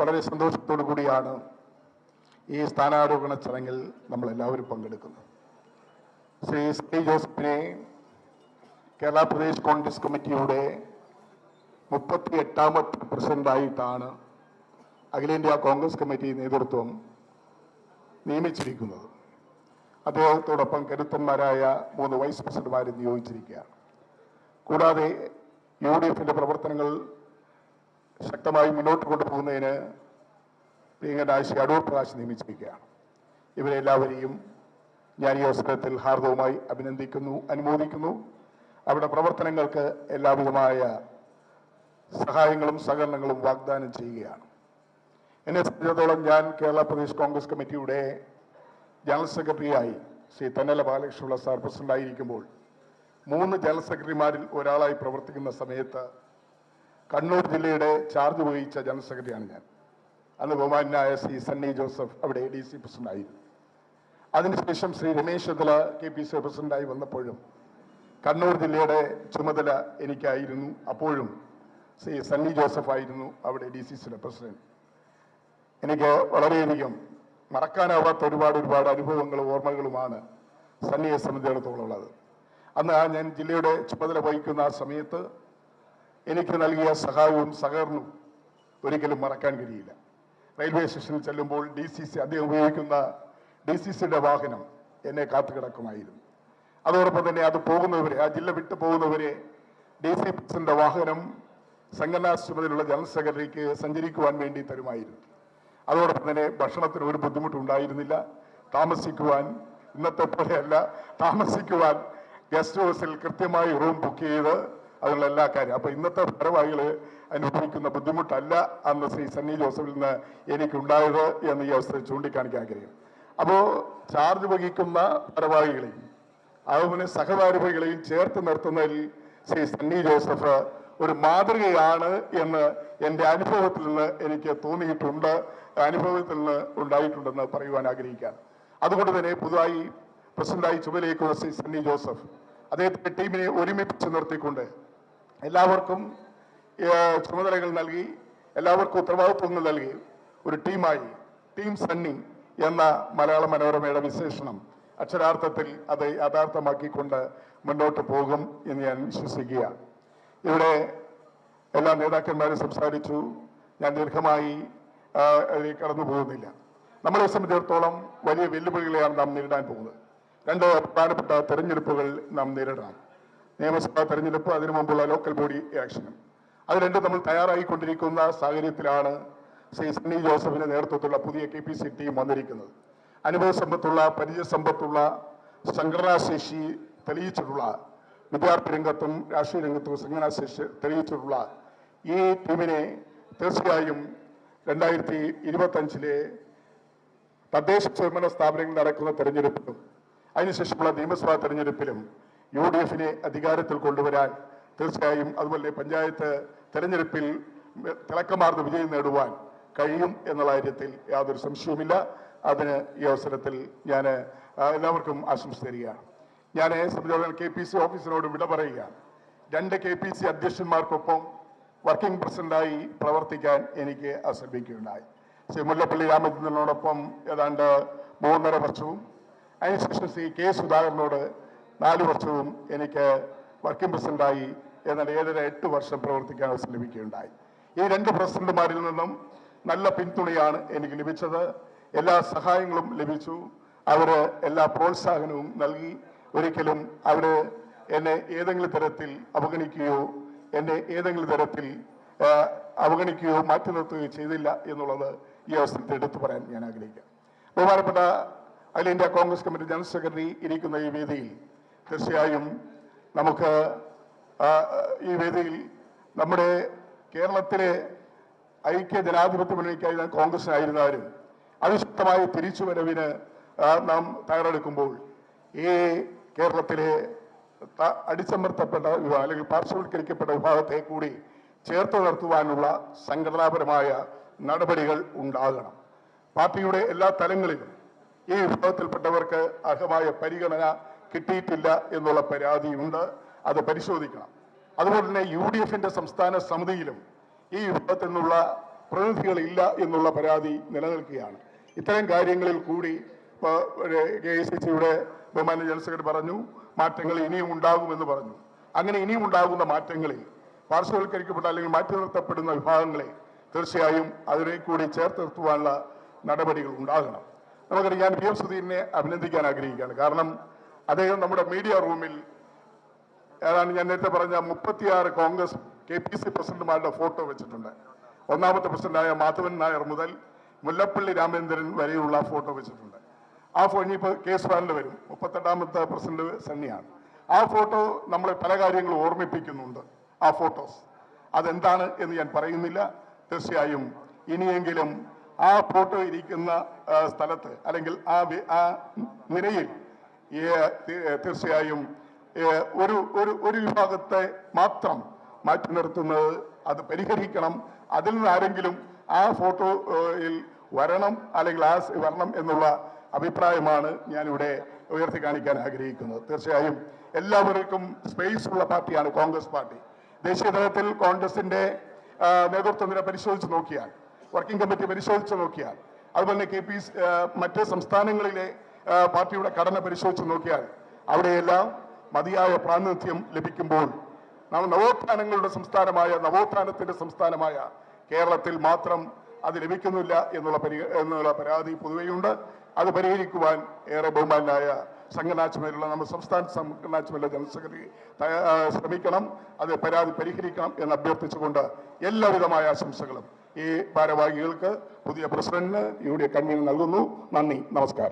വളരെ സന്തോഷത്തോടു കൂടിയാണ് ഈ സ്ഥാനാരോഹണ ചടങ്ങിൽ നമ്മൾ എല്ലാവരും പങ്കെടുക്കുന്നത്. ശ്രീ ശ്രീ ജോസഫിനെ കേരള പ്രദേശ് കോൺഗ്രസ് കമ്മിറ്റിയുടെ മുപ്പത്തി എട്ടാമത്തെ പ്രസിഡന്റായിട്ടാണ് അഖിലേന്ത്യാ കോൺഗ്രസ് കമ്മിറ്റി നേതൃത്വം നിയമിച്ചിരിക്കുന്നത്. അദ്ദേഹത്തോടൊപ്പം കരുത്തന്മാരായ മൂന്ന് വൈസ് പ്രസിഡന്റുമാരെ നിയോഗിച്ചിരിക്കുകയാണ്. കൂടാതെ യു ഡി എഫിന്റെ പ്രവർത്തനങ്ങൾ ശക്തമായി മുന്നോട്ട് കൊണ്ടുപോകുന്നതിന് പ്രിയങ്കരാശി അടൂർ പ്രകാശ് നിയമിച്ചിരിക്കുകയാണ്. ഇവരെല്ലാവരെയും ഞാൻ ഈ അവസരത്തിൽ ഹാർദവുമായി അഭിനന്ദിക്കുന്നു അനുമോദിക്കുന്നു. അവരുടെ പ്രവർത്തനങ്ങൾക്ക് എല്ലാവിധമായ സഹായങ്ങളും സഹകരണങ്ങളും വാഗ്ദാനം ചെയ്യുകയാണ്. എന്നെ സംബന്ധിച്ചിടത്തോളം ഞാൻ കേരള പ്രദേശ് കോൺഗ്രസ് കമ്മിറ്റിയുടെ ജനറൽ സെക്രട്ടറിയായി ശ്രീ തന്നല ബാലകൃഷ്ണപിള്ള സാർ പ്രസിഡന്റായിരിക്കുമ്പോൾ മൂന്ന് ജനറൽ സെക്രട്ടറിമാരിൽ ഒരാളായി പ്രവർത്തിക്കുന്ന സമയത്ത് കണ്ണൂർ ജില്ലയുടെ ചാർജ് വഹിച്ച ജനറൽ സെക്രട്ടറിയാണ് ഞാൻ. അന്ന് ബഹുമാനായ ശ്രീ സണ്ണി ജോസഫ് അവിടെ ഡി സി പ്രസിഡന്റായിരുന്നു അതിനുശേഷം Shri Ramesh Chennithala K P C പ്രസിഡന്റായി വന്നപ്പോഴും കണ്ണൂർ ജില്ലയുടെ ചുമതല എനിക്കായിരുന്നു. അപ്പോഴും ശ്രീ സണ്ണി ജോസഫ് ആയിരുന്നു അവിടെ ഡി സി സിയുടെ പ്രസിഡന്റ് എനിക്ക് വളരെയധികം മറക്കാനാവാത്ത ഒരുപാട് ഒരുപാട് അനുഭവങ്ങളും ഓർമ്മകളുമാണ് സണ്ണിയെ സംബന്ധിച്ചിടത്തോളം ഉള്ളത്. അന്ന് ഞാൻ ജില്ലയുടെ ചുമതല വഹിക്കുന്ന ആ സമയത്ത് എനിക്ക് നൽകിയ സഹായവും സഹകരണവും ഒരിക്കലും മറക്കാൻ കഴിയില്ല. റെയിൽവേ സ്റ്റേഷനിൽ ചെല്ലുമ്പോൾ ഡി സി സി അദ്ദേഹം ഉപയോഗിക്കുന്ന ഡി സി സിയുടെ വാഹനം എന്നെ കാത്തു കിടക്കുമായിരുന്നു അതോടൊപ്പം തന്നെ അത് പോകുന്നവരെ ആ ജില്ല വിട്ടു പോകുന്നവരെ ഡി സി പ്രസിഡന്റ് വാഹനം സംഘടനാ ചുമതലയുള്ള ജനറൽ സെക്രട്ടറിക്ക് സഞ്ചരിക്കുവാൻ വേണ്ടി തരുമായിരുന്നു. അതോടൊപ്പം തന്നെ ഭക്ഷണത്തിന് ഒരു ബുദ്ധിമുട്ടുണ്ടായിരുന്നില്ല താമസിക്കുവാൻ ഇന്നത്തെ പോലെയല്ല താമസിക്കുവാൻ ഗസ്റ്റ് ഹൗസിൽ കൃത്യമായി റൂം ബുക്ക് ചെയ്ത് അതിനുള്ള എല്ലാ കാര്യം. അപ്പൊ ഇന്നത്തെ ഭാരവാഹികൾ അനുഭവിക്കുന്ന ബുദ്ധിമുട്ടല്ല അന്ന് ശ്രീ സണ്ണി ജോസഫിൽ നിന്ന് എനിക്കുണ്ടായത് എന്ന് ഈ അവസരം ചൂണ്ടിക്കാണിക്കാൻ ആഗ്രഹിക്കും അപ്പോ ചാർജ് വഹിക്കുന്ന ഭാരവാഹികളെയും അതുപോലെ സഹഭാരവാഹികളെയും ചേർത്ത് നിർത്തുന്നതിൽ ശ്രീ സണ്ണി ജോസഫ് ഒരു മാതൃകയാണ് എന്ന് എന്റെ അനുഭവത്തിൽ നിന്ന് എനിക്ക് തോന്നിയിട്ടുണ്ട് അനുഭവത്തിൽ നിന്ന് ഉണ്ടായിട്ടുണ്ടെന്ന് പറയുവാൻ ആഗ്രഹിക്കാം അതുകൊണ്ട് തന്നെ പുതുതായി പ്രസിഡന്റായി ചുമതലയേക്കുന്ന ശ്രീ സണ്ണി ജോസഫ് അദ്ദേഹത്തിന്റെ ടീമിനെ ഒരുമിപ്പിച്ച് നിർത്തിക്കൊണ്ട് എല്ലാവർക്കും ചുമതലകൾ നൽകി എല്ലാവർക്കും ഉത്തരവാദിത്വങ്ങൾ നൽകി ഒരു ടീമായി ടീം സണ്ണി എന്ന മലയാള മനോരമയുടെ വിശേഷണം അക്ഷരാർത്ഥത്തിൽ അത് യാഥാർത്ഥ്യമാക്കിക്കൊണ്ട് മുന്നോട്ട് പോകും എന്ന് ഞാൻ വിശ്വസിക്കുകയാണ് ഇവിടെ എല്ലാ നേതാക്കന്മാരും സംസാരിച്ചു. ഞാൻ ദീർഘമായി കടന്നു പോകുന്നില്ല. നമ്മളെ സംബന്ധിച്ചിടത്തോളം വലിയ വെല്ലുവിളികളെയാണ് നാം നേരിടാൻ പോകുന്നത്. രണ്ട് പ്രധാനപ്പെട്ട തെരഞ്ഞെടുപ്പുകൾ നാം നേരിടണം. നിയമസഭാ തെരഞ്ഞെടുപ്പ് അതിനു മുമ്പുള്ള ലോക്കൽ ബോഡി ഇലക്ഷനും അത് രണ്ടും നമ്മൾ തയ്യാറായിക്കൊണ്ടിരിക്കുന്ന സാഹചര്യത്തിലാണ് ശ്രീ സണ്ണി ജോസഫിന്റെ നേതൃത്വത്തിലുള്ള പുതിയ കെ പി സി ടീം വന്നിരിക്കുന്നത്. അനുഭവ സമ്പത്തുള്ള പരിചയ സമ്പത്തുള്ള സംഘടനാശേഷി തെളിയിച്ചിട്ടുള്ള വിദ്യാർത്ഥി രംഗത്തും രാഷ്ട്രീയ രംഗത്തും സംഘടനാശേഷി തെളിയിച്ചിട്ടുള്ള ഈ ടീമിനെ തീർച്ചയായും രണ്ടായിരത്തി ഇരുപത്തി അഞ്ചിലെ തദ്ദേശ സ്വയംഭരണ സ്ഥാപനങ്ങളിൽ നടക്കുന്ന തെരഞ്ഞെടുപ്പിലും അതിനുശേഷമുള്ള നിയമസഭാ തെരഞ്ഞെടുപ്പിലും യു ഡി എഫിനെ അധികാരത്തിൽ കൊണ്ടുവരാൻ തീർച്ചയായും അതുപോലെ പഞ്ചായത്ത് തെരഞ്ഞെടുപ്പിൽ തിളക്കമാർന്ന വിജയം നേടുവാൻ കഴിയും എന്നുള്ള കാര്യത്തിൽ യാതൊരു സംശയവുമില്ല. അതിന് ഈ അവസരത്തിൽ ഞാൻ എല്ലാവർക്കും ആശംസ തരികയാണ്. ഞാൻ സംബന്ധിച്ചിടത്തോളം കെ പി സി ഓഫീസിനോട് വിട പറയുകയാണ്. രണ്ട് കെ പി സി അധ്യക്ഷന്മാർക്കൊപ്പം വർക്കിംഗ് പ്രസിഡന്റായി പ്രവർത്തിക്കാൻ എനിക്ക് അസംഭിക്കുകയുണ്ടായി ശ്രീ മുല്ലപ്പള്ളി രാമചന്ദ്രനോടൊപ്പം ഏതാണ്ട് മൂന്നര വർഷവും. അതിനുശേഷം ശ്രീ കെ സുധാകരനോട് നാല് വർഷവും എനിക്ക് വർക്കിംഗ് പ്രസിഡന്റായി എന്നാൽ ഏഴര എട്ട് വർഷം പ്രവർത്തിക്കാൻ അവസരം ലഭിക്കുകയുണ്ടായി. ഈ രണ്ട് പ്രസിഡന്റുമാരിൽ നിന്നും നല്ല പിന്തുണയാണ് എനിക്ക് ലഭിച്ചത്. എല്ലാ സഹായങ്ങളും ലഭിച്ചു. അവർ എല്ലാ പ്രോത്സാഹനവും നൽകി. ഒരിക്കലും അവർ എന്നെ ഏതെങ്കിലും തരത്തിൽ അവഗണിക്കുകയോ എന്നെ ഏതെങ്കിലും തരത്തിൽ അവഗണിക്കുകയോ മാറ്റി നിർത്തുകയോ ചെയ്തില്ല എന്നുള്ളത് ഈ അവസരത്തിൽ എടുത്തു പറയാൻ ഞാൻ ആഗ്രഹിക്കാം. ബഹുമാനപ്പെട്ട അഖിലേന്ത്യാ കോൺഗ്രസ് കമ്മിറ്റി ജനറൽ സെക്രട്ടറി ഇരിക്കുന്ന ഈ വേദിയിൽ തീർച്ചയായും നമുക്ക് ഈ വേദിയിൽ നമ്മുടെ കേരളത്തിലെ ഐക്യ ജനാധിപത്യ മുന്നണിക്കായി കോൺഗ്രസിനായിരുന്നാലും അതിശക്തമായ തിരിച്ചുവരവിന് നാം തയ്യാറെടുക്കുമ്പോൾ ഈ കേരളത്തിലെ അടിച്ചമർത്തപ്പെട്ട വിഭാഗം അല്ലെങ്കിൽ പാർശ്വവൽക്കരിക്കപ്പെട്ട വിഭാഗത്തെ കൂടി ചേർത്ത് നിർത്തുവാനുള്ള സംഘടനാപരമായ നടപടികൾ ഉണ്ടാകണം. പാർട്ടിയുടെ എല്ലാ തലങ്ങളിലും ഈ വിഭാഗത്തിൽപ്പെട്ടവർക്ക് അർഹമായ പരിഗണന കിട്ടിയിട്ടില്ല എന്നുള്ള പരാതിയുണ്ട്. അത് പരിശോധിക്കണം. അതുപോലെ തന്നെ യു ഡി എഫിന്റെ സംസ്ഥാന സമിതിയിലും ഈ വിഭാഗത്തിൽ നിന്നുള്ള പ്രതിനിധികളില്ല എന്നുള്ള പരാതി നിലനിൽക്കുകയാണ്. ഇത്തരം കാര്യങ്ങളിൽ കൂടി ഇപ്പോൾ കെ എസ് സി സിയുടെ ബഹുമാന ജനറൽ സെക്രട്ടറി പറഞ്ഞു മാറ്റങ്ങൾ ഇനിയും ഉണ്ടാകുമെന്ന് പറഞ്ഞു. അങ്ങനെ ഇനിയും ഉണ്ടാകുന്ന മാറ്റങ്ങളിൽ പാർശ്വവൽക്കരിക്കപ്പെട്ട അല്ലെങ്കിൽ മാറ്റി നിർത്തപ്പെടുന്ന വിഭാഗങ്ങളെ തീർച്ചയായും അതിനെ കൂടി ചേർത്ത് നിർത്തുവാനുള്ള നടപടികൾ ഉണ്ടാകണം. നമുക്കറിയാം ഞാൻ പി എം സുധീരനെ അഭിനന്ദിക്കാൻ ആഗ്രഹിക്കുകയാണ്. കാരണം അദ്ദേഹം നമ്മുടെ മീഡിയ റൂമിൽ ഏതാണ് ഞാൻ നേരത്തെ പറഞ്ഞ മുപ്പത്തിയാറ് കോൺഗ്രസ് കെ പി സി പ്രസിഡന്റുമാരുടെ ഫോട്ടോ വെച്ചിട്ടുണ്ട്. ഒന്നാമത്തെ പ്രസിഡന്റായ മാധവൻ നായർ മുതൽ മുല്ലപ്പള്ളി രാമേന്ദ്രൻ വരെയുള്ള ഫോട്ടോ വെച്ചിട്ടുണ്ട്. ആ ഫോ ഇനിയിപ്പോൾ കേസ് ഫയലിൽ വരും. മുപ്പത്തെട്ടാമത്തെ പ്രസിഡന്റ് സണ്ണിയാണ്. ആ ഫോട്ടോ നമ്മളെ പല കാര്യങ്ങളും ഓർമ്മിപ്പിക്കുന്നുണ്ട് ആ ഫോട്ടോസ്. അതെന്താണ് എന്ന് ഞാൻ പറയുന്നില്ല. തീർച്ചയായും ഇനിയെങ്കിലും ആ ഫോട്ടോ ഇരിക്കുന്ന സ്ഥലത്ത് അല്ലെങ്കിൽ ആ ആ നിരയിൽ തീർച്ചയായും ഒരു ഒരു ഒരു വിഭാഗത്തെ മാത്രം മാറ്റി നിർത്തുന്നത് അത് പരിഹരിക്കണം. അതിൽ നിന്ന് ആരെങ്കിലും ആ ഫോട്ടോയിൽ വരണം അല്ലെങ്കിൽ ആ വരണം എന്നുള്ള അഭിപ്രായമാണ് ഞാനിവിടെ ഉയർത്തി കാണിക്കാൻ ആഗ്രഹിക്കുന്നത്. തീർച്ചയായും എല്ലാവർക്കും സ്പേസ് ഉള്ള പാർട്ടിയാണ് കോൺഗ്രസ് പാർട്ടി. ദേശീയ തലത്തിൽ കോൺഗ്രസിന്റെ നേതൃത്വം നില പരിശോധിച്ച് നോക്കിയാൽ വർക്കിംഗ് കമ്മിറ്റി പരിശോധിച്ച് നോക്കിയാൽ അതുപോലെ തന്നെ കെ പി മറ്റ് സംസ്ഥാനങ്ങളിലെ പാർട്ടിയുടെ ഘടന പരിശോധിച്ച് നോക്കിയാൽ അവിടെയെല്ലാം മതിയായ പ്രാതിനിധ്യം ലഭിക്കുമ്പോൾ നമ്മൾ നവോത്ഥാനങ്ങളുടെ സംസ്ഥാനമായ നവോത്ഥാനത്തിന്റെ സംസ്ഥാനമായ കേരളത്തിൽ മാത്രം അത് ലഭിക്കുന്നില്ല എന്നുള്ള പരി എന്നുള്ള പരാതി പൊതുവെയുണ്ട്. അത് പരിഹരിക്കുവാൻ ഏറെ ബഹുമാനായ സംഘനാച്ചുമേലുള്ള നമ്മുടെ സംസ്ഥാന സംഘനാച്ചുമേലുള്ള ജനറൽ സെക്രട്ടറി ശ്രമിക്കണം. അത് പരാതി പരിഹരിക്കണം എന്ന് അഭ്യർത്ഥിച്ചുകൊണ്ട് എല്ലാവിധമായ ആശംസകളും ഈ ഭാരവാഹികൾക്ക് പുതിയ പ്രസിഡന്റിന് യു ഡി എഫ് കൺവീനർ നൽകുന്നു. നന്ദി. നമസ്കാരം.